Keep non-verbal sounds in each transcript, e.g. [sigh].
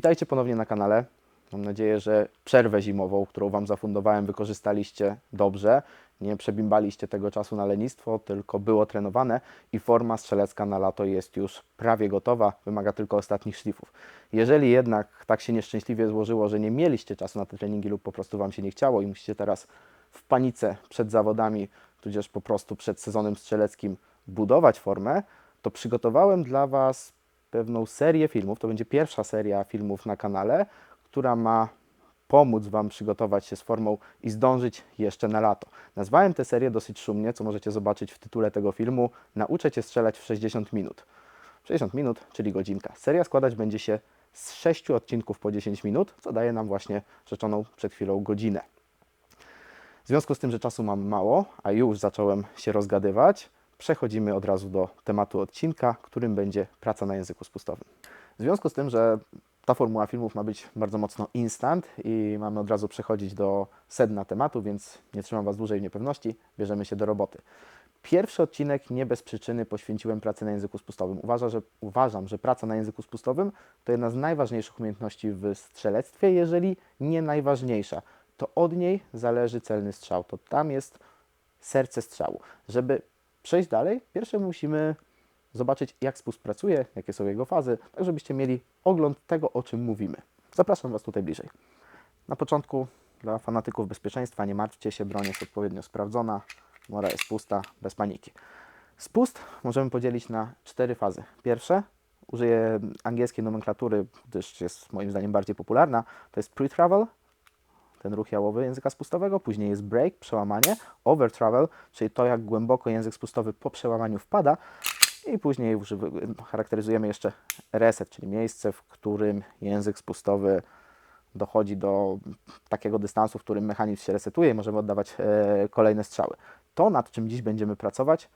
Witajcie ponownie na kanale. Mam nadzieję, że przerwę zimową, którą Wam zafundowałem, wykorzystaliście dobrze. Nie przebimbaliście tego czasu na lenistwo, tylko było trenowane i forma strzelecka na lato jest już prawie gotowa, wymaga tylko ostatnich szlifów. Jeżeli jednak tak się nieszczęśliwie złożyło, że nie mieliście czasu na te treningi lub po prostu Wam się nie chciało i musicie teraz w panice przed zawodami, tudzież po prostu przed sezonem strzeleckim budować formę, to przygotowałem dla Was pewną serię filmów. To będzie pierwsza seria filmów na kanale, która ma pomóc Wam przygotować się z formą i zdążyć jeszcze na lato. Nazwałem tę serię dosyć szumnie, co możecie zobaczyć w tytule tego filmu. Nauczę Cię strzelać w 60 minut. 60 minut, czyli godzinka. Seria składać będzie się z 6 odcinków po 10 minut, co daje nam właśnie rzeczoną przed chwilą godzinę. W związku z tym, że czasu mam mało, a już zacząłem się rozgadywać, przechodzimy od razu do tematu odcinka, którym będzie praca na języku spustowym. W związku z tym, że ta formuła filmów ma być bardzo mocno instant i mamy od razu przechodzić do sedna tematu, więc nie trzymam Was dłużej w niepewności, bierzemy się do roboty. Pierwszy odcinek nie bez przyczyny poświęciłem pracy na języku spustowym. Uważam że, uważam, że praca na języku spustowym to jedna z najważniejszych umiejętności w strzelectwie, jeżeli nie najważniejsza. To od niej zależy celny strzał. To tam jest serce strzału. Żeby przejść dalej, pierwsze musimy zobaczyć, jak spust pracuje, jakie są jego fazy, tak żebyście mieli ogląd tego, o czym mówimy. Zapraszam Was tutaj bliżej. Na początku dla fanatyków bezpieczeństwa nie martwcie się, broń jest odpowiednio sprawdzona, mora jest pusta, bez paniki. Spust możemy podzielić na cztery fazy. Pierwsze, użyję angielskiej nomenklatury, gdyż jest moim zdaniem bardziej popularna, to jest pre-travel, ten ruch jałowy języka spustowego, później jest break, przełamanie, over travel, czyli to jak głęboko język spustowy po przełamaniu wpada i później charakteryzujemy jeszcze reset, czyli miejsce, w którym język spustowy dochodzi do takiego dystansu, w którym mechanizm się resetuje i możemy oddawać e, kolejne strzały. To, nad czym dziś będziemy pracować,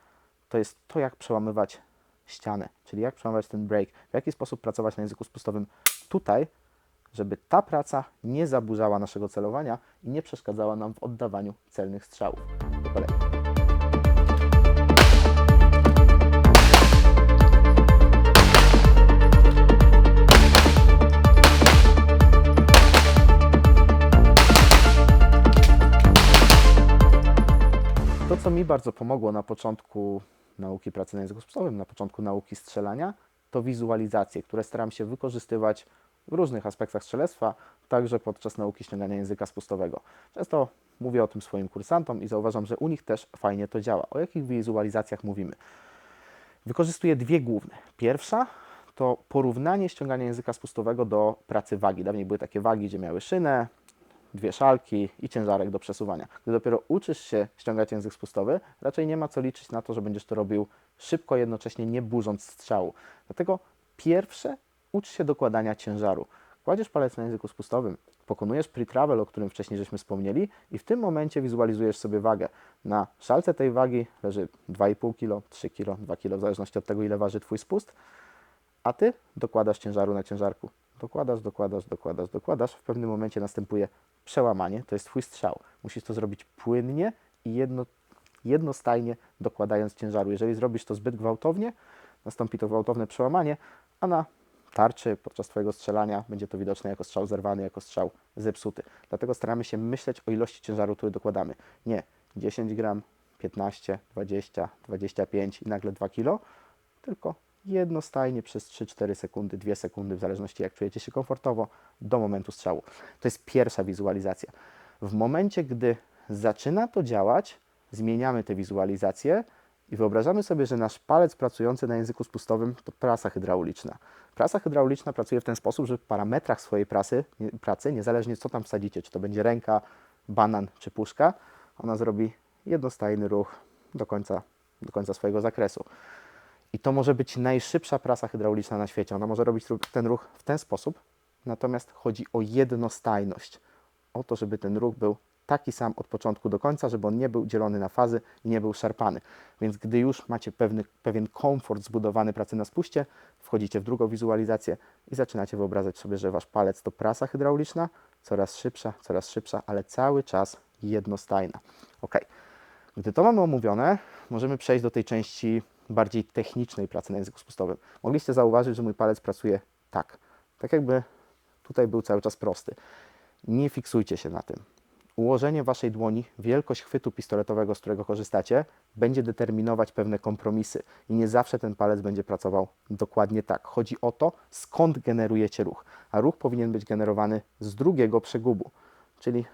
to jest to, jak przełamywać ścianę, czyli jak przełamywać ten break, w jaki sposób pracować na języku spustowym tutaj, żeby ta praca nie zaburzała naszego celowania i nie przeszkadzała nam w oddawaniu celnych strzałów. Kolei. To, co mi bardzo pomogło na początku nauki pracy na języku spustowym, na początku nauki strzelania, to wizualizacje, które staram się wykorzystywać w różnych aspektach strzelectwa, także podczas nauki ściągania języka spustowego. Często mówię o tym swoim kursantom i zauważam, że u nich też fajnie to działa. O jakich wizualizacjach mówimy? Wykorzystuję dwie główne. Pierwsza to porównanie ściągania języka spustowego do pracy wagi. Dawniej były takie wagi, gdzie miały szynę, dwie szalki i ciężarek do przesuwania. Gdy dopiero uczysz się ściągać język spustowy, raczej nie ma co liczyć na to, że będziesz to robił szybko, jednocześnie nie burząc strzału. Dlatego pierwsze ucz się dokładania ciężaru. Kładziesz palec na języku spustowym, pokonujesz pre-travel, o którym wcześniej żeśmy wspomnieli i w tym momencie wizualizujesz sobie wagę. Na szalce tej wagi leży 2,5 kg, 3 kg, 2 kg, w zależności od tego, ile waży Twój spust, a Ty dokładasz ciężaru na ciężarku. Dokładasz, dokładasz, dokładasz, dokładasz. W pewnym momencie następuje przełamanie, to jest Twój strzał. Musisz to zrobić płynnie i jedno, jednostajnie dokładając ciężaru. Jeżeli zrobisz to zbyt gwałtownie, nastąpi to gwałtowne przełamanie, a na tarczy podczas Twojego strzelania będzie to widoczne jako strzał zerwany, jako strzał zepsuty. Dlatego staramy się myśleć o ilości ciężaru, który dokładamy. Nie 10 gram, 15, 20, 25 i nagle 2 kg, tylko jednostajnie przez 3-4 sekundy, 2 sekundy, w zależności jak czujecie się komfortowo, do momentu strzału. To jest pierwsza wizualizacja. W momencie, gdy zaczyna to działać, zmieniamy te wizualizacje i wyobrażamy sobie, że nasz palec pracujący na języku spustowym to prasa hydrauliczna. Prasa hydrauliczna pracuje w ten sposób, że w parametrach swojej prasy, pracy, niezależnie co tam wsadzicie, czy to będzie ręka, banan czy puszka, ona zrobi jednostajny ruch do końca, do końca swojego zakresu. I to może być najszybsza prasa hydrauliczna na świecie. Ona może robić ten ruch w ten sposób, natomiast chodzi o jednostajność. O to, żeby ten ruch był taki sam od początku do końca, żeby on nie był dzielony na fazy i nie był szarpany. Więc gdy już macie pewny, pewien komfort zbudowany pracy na spuście, wchodzicie w drugą wizualizację i zaczynacie wyobrażać sobie, że wasz palec to prasa hydrauliczna, coraz szybsza, coraz szybsza, ale cały czas jednostajna. Ok. Gdy to mamy omówione, możemy przejść do tej części bardziej technicznej pracy na języku spustowym. Mogliście zauważyć, że mój palec pracuje tak. Tak jakby Tutaj był cały czas prosty. Nie fiksujcie się na tym. Ułożenie waszej dłoni, wielkość chwytu pistoletowego, z którego korzystacie, będzie determinować pewne kompromisy i nie zawsze ten palec będzie pracował dokładnie tak. Chodzi o to, skąd generujecie ruch, a ruch powinien być generowany z drugiego przegubu, czyli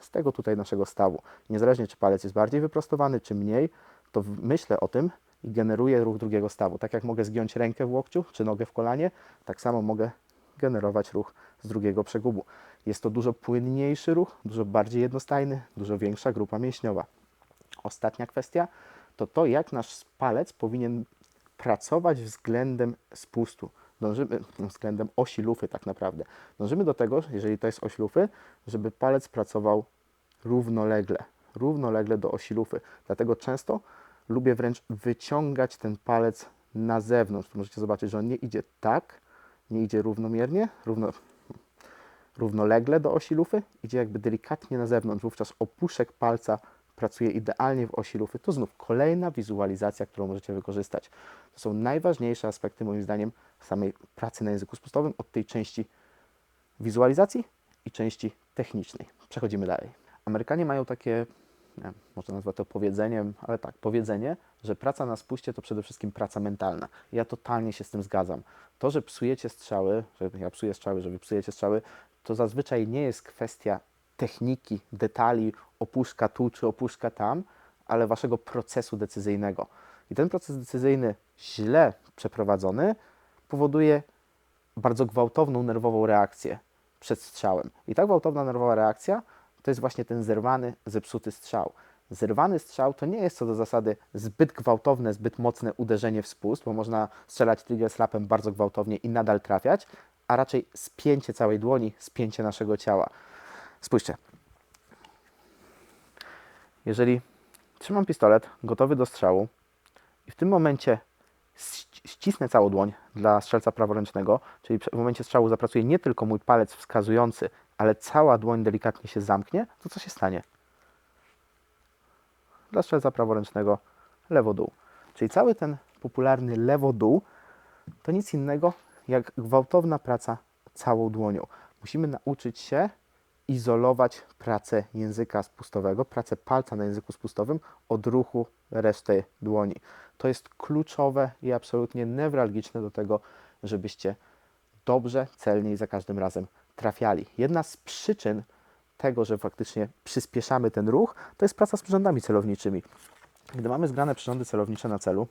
z tego tutaj naszego stawu. Niezależnie czy palec jest bardziej wyprostowany, czy mniej, to myślę o tym i generuję ruch drugiego stawu. Tak jak mogę zgiąć rękę w łokciu, czy nogę w kolanie, tak samo mogę generować ruch z drugiego przegubu. Jest to dużo płynniejszy ruch, dużo bardziej jednostajny, dużo większa grupa mięśniowa. Ostatnia kwestia to to, jak nasz palec powinien pracować względem spustu. Dążymy [laughs] względem osi lufy tak naprawdę. Dążymy do tego, jeżeli to jest oś lufy, żeby palec pracował równolegle, równolegle do osi lufy. Dlatego często lubię wręcz wyciągać ten palec na zewnątrz. Możecie zobaczyć, że on nie idzie tak, nie idzie równomiernie, równo, równolegle do osi lufy, idzie jakby delikatnie na zewnątrz. Wówczas opuszek palca pracuje idealnie w osi lufy. To znów kolejna wizualizacja, którą możecie wykorzystać. To są najważniejsze aspekty, moim zdaniem, samej pracy na języku spustowym od tej części wizualizacji i części technicznej. Przechodzimy dalej. Amerykanie mają takie, nie można nazwać to powiedzeniem, ale tak, powiedzenie, że praca na spuście to przede wszystkim praca mentalna. Ja totalnie się z tym zgadzam. To, że psujecie strzały, że ja psuję strzały, że wy psujecie strzały, to zazwyczaj nie jest kwestia techniki, detali, opuszka tu czy opuszka tam, ale waszego procesu decyzyjnego. I ten proces decyzyjny źle przeprowadzony powoduje bardzo gwałtowną nerwową reakcję przed strzałem. I ta gwałtowna nerwowa reakcja to jest właśnie ten zerwany, zepsuty strzał. Zerwany strzał to nie jest co do zasady zbyt gwałtowne, zbyt mocne uderzenie w spust, bo można strzelać trigger slapem bardzo gwałtownie i nadal trafiać, a raczej spięcie całej dłoni, spięcie naszego ciała. Spójrzcie. Jeżeli trzymam pistolet gotowy do strzału i w tym momencie ści- ścisnę całą dłoń dla strzelca praworęcznego, czyli w momencie strzału zapracuje nie tylko mój palec wskazujący, ale cała dłoń delikatnie się zamknie, to co się stanie? Dla strzelca praworęcznego lewo-dół. Czyli cały ten popularny lewo-dół to nic innego jak gwałtowna praca całą dłonią. Musimy nauczyć się izolować pracę języka spustowego, pracę palca na języku spustowym od ruchu reszty dłoni. To jest kluczowe i absolutnie newralgiczne do tego, żebyście dobrze, celnie i za każdym razem trafiali. Jedna z przyczyn tego, że faktycznie przyspieszamy ten ruch, to jest praca z przyrządami celowniczymi. Gdy mamy zgrane przyrządy celownicze na celu,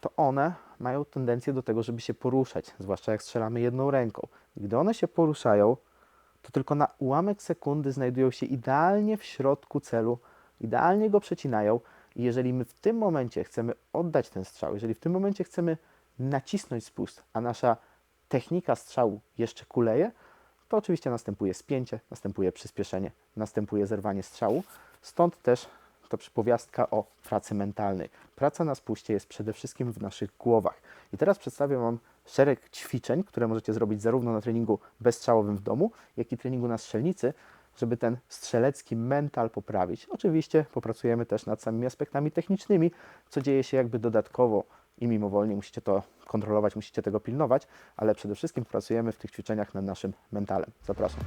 to one mają tendencję do tego, żeby się poruszać, zwłaszcza jak strzelamy jedną ręką. Gdy one się poruszają, to tylko na ułamek sekundy znajdują się idealnie w środku celu, idealnie go przecinają. I jeżeli my w tym momencie chcemy oddać ten strzał, jeżeli w tym momencie chcemy nacisnąć spust, a nasza technika strzału jeszcze kuleje, to oczywiście następuje spięcie, następuje przyspieszenie, następuje zerwanie strzału. Stąd też to przypowiastka o pracy mentalnej. Praca na spuście jest przede wszystkim w naszych głowach. I teraz przedstawię Wam szereg ćwiczeń, które możecie zrobić zarówno na treningu bezstrzałowym w domu, jak i treningu na strzelnicy, żeby ten strzelecki mental poprawić. Oczywiście popracujemy też nad samymi aspektami technicznymi, co dzieje się jakby dodatkowo i mimowolnie musicie to kontrolować, musicie tego pilnować, ale przede wszystkim pracujemy w tych ćwiczeniach nad naszym mentalem. Zapraszam.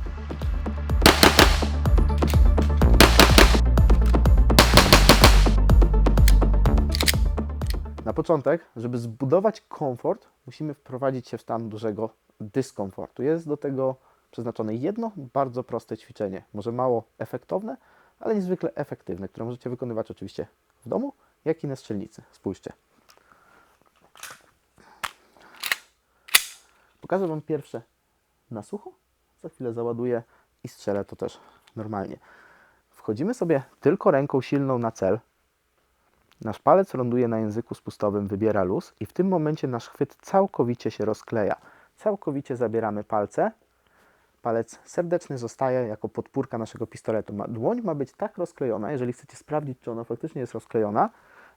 Na początek, żeby zbudować komfort, musimy wprowadzić się w stan dużego dyskomfortu. Jest do tego przeznaczone jedno bardzo proste ćwiczenie, może mało efektowne, ale niezwykle efektywne, które możecie wykonywać oczywiście w domu, jak i na strzelnicy. Spójrzcie. Pokażę Wam pierwsze na sucho, za chwilę załaduję i strzelę to też normalnie. Wchodzimy sobie tylko ręką silną na cel, Nasz palec ląduje na języku spustowym, wybiera luz i w tym momencie nasz chwyt całkowicie się rozkleja. Całkowicie zabieramy palce. Palec serdeczny zostaje jako podpórka naszego pistoletu. Dłoń ma być tak rozklejona, jeżeli chcecie sprawdzić, czy ona faktycznie jest rozklejona,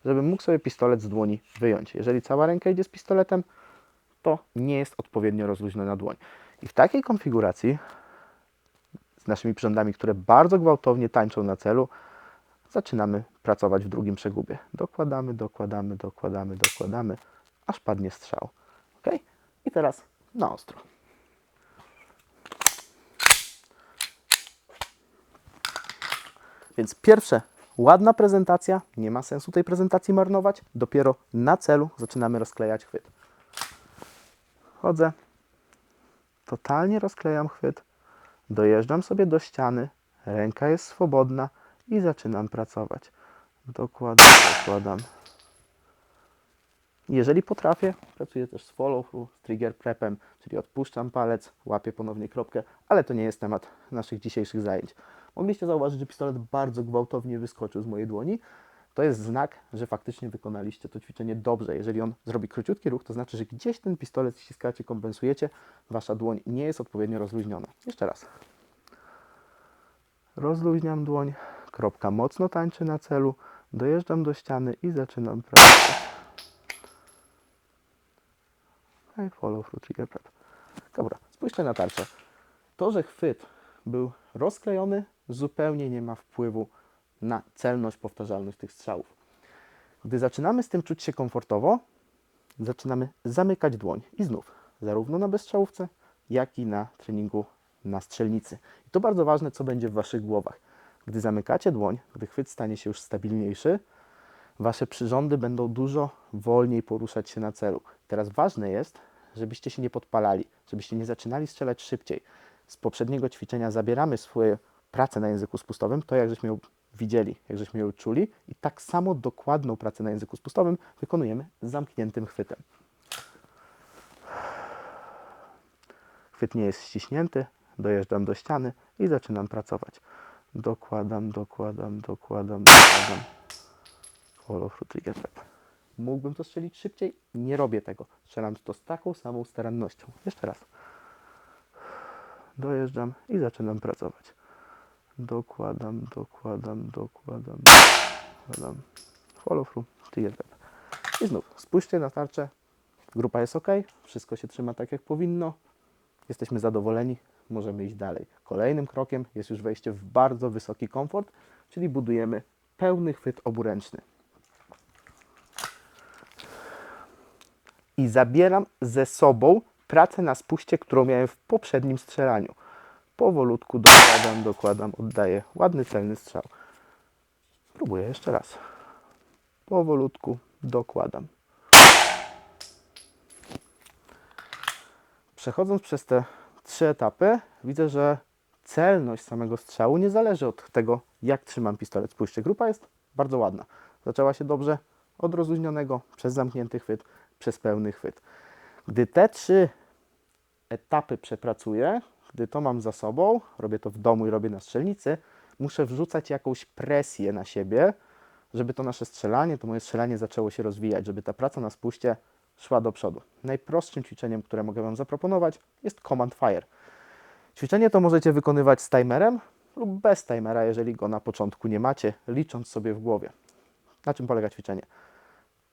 żeby mógł sobie pistolet z dłoni wyjąć. Jeżeli cała ręka idzie z pistoletem, to nie jest odpowiednio rozluźniona dłoń. I w takiej konfiguracji z naszymi przyrządami, które bardzo gwałtownie tańczą na celu, zaczynamy pracować w drugim przegubie. Dokładamy, dokładamy, dokładamy, dokładamy, aż padnie strzał. Ok? I teraz na ostro. Więc pierwsze, ładna prezentacja, nie ma sensu tej prezentacji marnować. Dopiero na celu zaczynamy rozklejać chwyt. Chodzę, totalnie rozklejam chwyt, dojeżdżam sobie do ściany, ręka jest swobodna, i zaczynam pracować. Dokładam, dokładam. Jeżeli potrafię, pracuję też z follow through, z trigger prepem, czyli odpuszczam palec, łapię ponownie kropkę, ale to nie jest temat naszych dzisiejszych zajęć. Mogliście zauważyć, że pistolet bardzo gwałtownie wyskoczył z mojej dłoni. To jest znak, że faktycznie wykonaliście to ćwiczenie dobrze. Jeżeli on zrobi króciutki ruch, to znaczy, że gdzieś ten pistolet ściskacie, kompensujecie, wasza dłoń nie jest odpowiednio rozluźniona. Jeszcze raz. Rozluźniam dłoń, kropka mocno tańczy na celu, dojeżdżam do ściany i zaczynam pracować. I follow through trigger prep. Dobra, spójrzcie na tarczę. To, że chwyt był rozklejony, zupełnie nie ma wpływu na celność, powtarzalność tych strzałów. Gdy zaczynamy z tym czuć się komfortowo, zaczynamy zamykać dłoń. I znów, zarówno na bezstrzałówce, jak i na treningu na strzelnicy. I to bardzo ważne, co będzie w Waszych głowach. Gdy zamykacie dłoń, gdy chwyt stanie się już stabilniejszy, Wasze przyrządy będą dużo wolniej poruszać się na celu. Teraz ważne jest, żebyście się nie podpalali, żebyście nie zaczynali strzelać szybciej. Z poprzedniego ćwiczenia zabieramy swoje pracę na języku spustowym, to jak żeśmy ją widzieli, jak żeśmy ją czuli i tak samo dokładną pracę na języku spustowym wykonujemy z zamkniętym chwytem. Chwyt nie jest ściśnięty, dojeżdżam do ściany i zaczynam pracować. Dokładam, dokładam, dokładam, dokładam. Through trigger prep. Mógłbym to strzelić szybciej? Nie robię tego. Strzelam to z taką samą starannością. Jeszcze raz. Dojeżdżam i zaczynam pracować. Dokładam, dokładam, dokładam, dokładam. Trigger prep. I znów spójrzcie na tarczę. Grupa jest ok, wszystko się trzyma tak jak powinno. Jesteśmy zadowoleni, możemy iść dalej. Kolejnym krokiem jest już wejście w bardzo wysoki komfort, czyli budujemy pełny chwyt oburęczny. i zabieram ze sobą pracę na spuście, którą miałem w poprzednim strzelaniu. Powolutku dokładam, dokładam, oddaję ładny, celny strzał. Próbuję jeszcze raz. Powolutku dokładam. Przechodząc przez te trzy etapy, widzę, że celność samego strzału nie zależy od tego, jak trzymam pistolet. Spójrzcie, grupa jest bardzo ładna. Zaczęła się dobrze od rozluźnionego przez zamknięty chwyt przez pełny chwyt. Gdy te trzy etapy przepracuję, gdy to mam za sobą, robię to w domu i robię na strzelnicy, muszę wrzucać jakąś presję na siebie, żeby to nasze strzelanie, to moje strzelanie zaczęło się rozwijać, żeby ta praca na spuście szła do przodu. Najprostszym ćwiczeniem, które mogę Wam zaproponować, jest Command Fire. Ćwiczenie to możecie wykonywać z timerem lub bez timera, jeżeli go na początku nie macie, licząc sobie w głowie. Na czym polega ćwiczenie?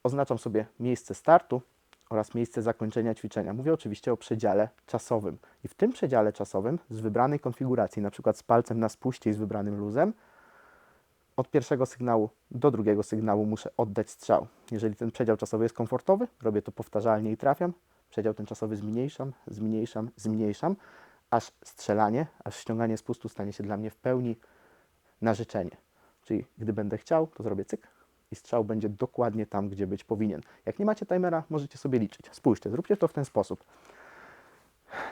oznaczam sobie miejsce startu oraz miejsce zakończenia ćwiczenia. Mówię oczywiście o przedziale czasowym. I w tym przedziale czasowym z wybranej konfiguracji, na przykład z palcem na spuście i z wybranym luzem, od pierwszego sygnału do drugiego sygnału muszę oddać strzał. Jeżeli ten przedział czasowy jest komfortowy, robię to powtarzalnie i trafiam. Przedział ten czasowy zmniejszam, zmniejszam, zmniejszam, aż strzelanie, aż ściąganie spustu stanie się dla mnie w pełni na życzenie. Czyli gdy będę chciał, to zrobię cyk, i strzał będzie dokładnie tam, gdzie być powinien. Jak nie macie timera, możecie sobie liczyć. Spójrzcie, zróbcie to w ten sposób.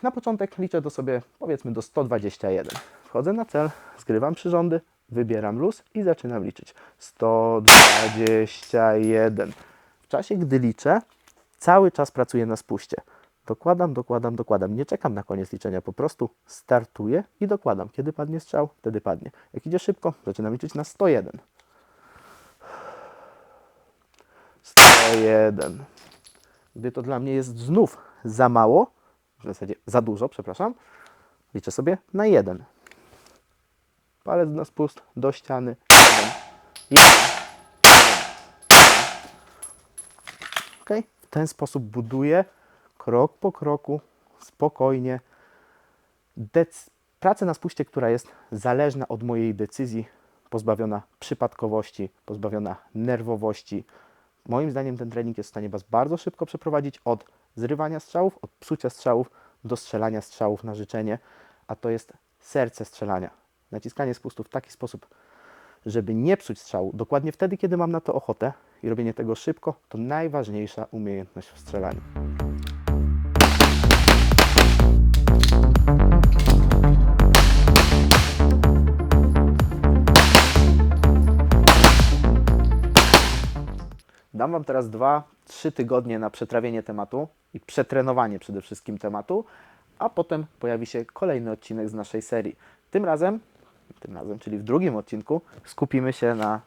Na początek liczę do sobie, powiedzmy, do 121. Wchodzę na cel, zgrywam przyrządy, wybieram luz i zaczynam liczyć. 121. W czasie, gdy liczę, cały czas pracuję na spuście. Dokładam, dokładam, dokładam. Nie czekam na koniec liczenia, po prostu startuję i dokładam. Kiedy padnie strzał, wtedy padnie. Jak idzie szybko, zaczynam liczyć na 101. 101. Gdy to dla mnie jest znów za mało, w zasadzie za dużo, przepraszam, liczę sobie na 1. Palec na spust do ściany. 1. 1. 1. Ok? W ten sposób buduję krok po kroku, spokojnie, dec- pracę na spuście, która jest zależna od mojej decyzji, pozbawiona przypadkowości, pozbawiona nerwowości, Moim zdaniem ten trening jest w stanie Was bardzo szybko przeprowadzić od zrywania strzałów, od psucia strzałów do strzelania strzałów na życzenie, a to jest serce strzelania. Naciskanie spustu w taki sposób, żeby nie psuć strzału dokładnie wtedy, kiedy mam na to ochotę i robienie tego szybko, to najważniejsza umiejętność w strzelaniu. Dam Wam teraz dwa, trzy tygodnie na przetrawienie tematu i przetrenowanie przede wszystkim tematu, a potem pojawi się kolejny odcinek z naszej serii. Tym razem, tym razem, czyli w drugim odcinku, skupimy się na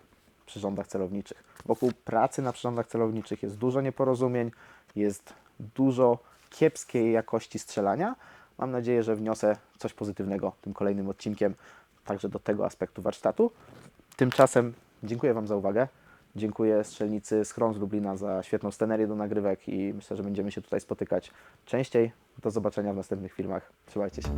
przyrządach celowniczych. Wokół pracy na przyrządach celowniczych jest dużo nieporozumień, jest dużo kiepskiej jakości strzelania. Mam nadzieję, że wniosę coś pozytywnego tym kolejnym odcinkiem, także do tego aspektu warsztatu. Tymczasem dziękuję Wam za uwagę. Dziękuję strzelnicy z Chrom z Lublina za świetną scenerię do nagrywek i myślę, że będziemy się tutaj spotykać częściej. Do zobaczenia w następnych filmach. Trzymajcie się.